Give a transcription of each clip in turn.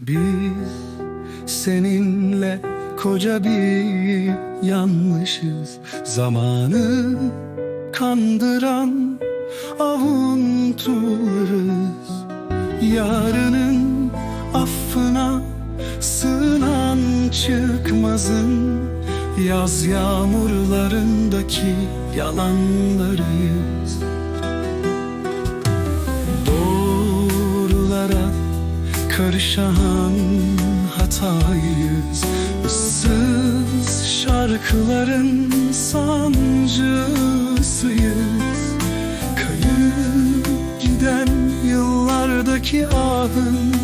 Biz seninle koca bir yanlışız Zamanı kandıran avuntularız. Yarının affına sığınan çıkmazın Yaz yağmurlarındaki yalanlarıyız karışan hatayız. Issız şarkıların sancısıyız. Kayıp giden yıllardaki ahın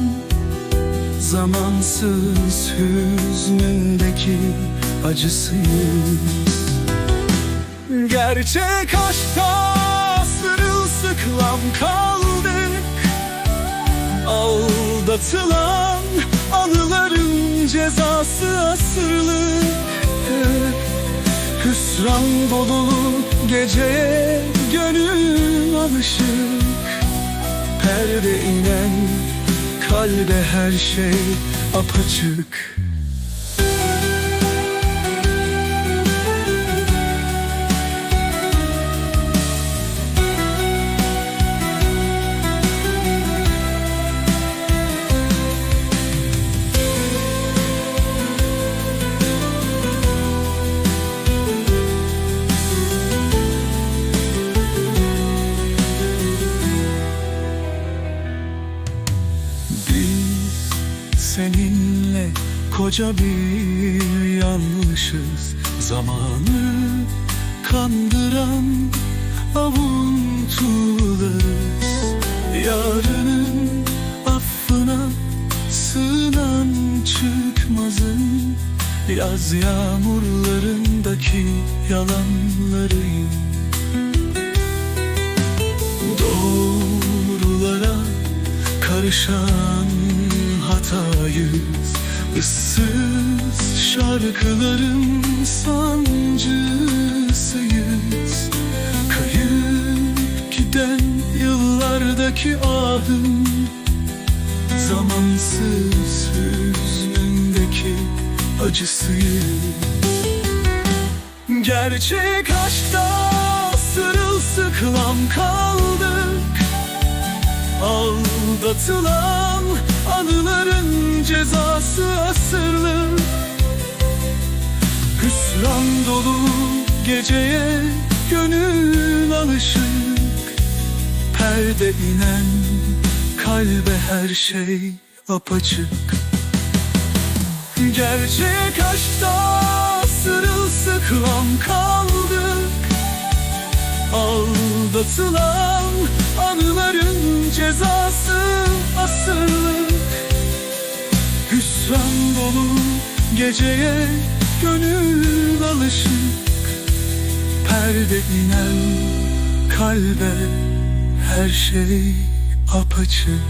Zamansız hüznündeki acısıyız. Gerçek aşkta sırılsıklam kaldık Aldatılan anıların cezası asırlık Hüsran dolu geceye gönül alışık. Perde inen kalbe her şey apaçık seninle koca bir yanlışız. Zamanı kandıran avuntularız Yarının affına sığınan çıkmazın Yaz yağmurlarındaki yalanlarıyım. Doğrulara karışan hatayız. Issız şarkıların sancısıyız. Kayıp giden yıllardaki ahın Zamansız hüznündeki acısıyız. Gerçek aşkta sırılsıklam kaldık. Aldatılan anıların cezası asırlık Hüsran dolu geceye gönül alışık. Perde inen kalbe her şey apaçık. Gerçek aşkta sırılsıklam kaldık. Aldatılan geceye gönül alışık Perde inen kalbe her şey apaçık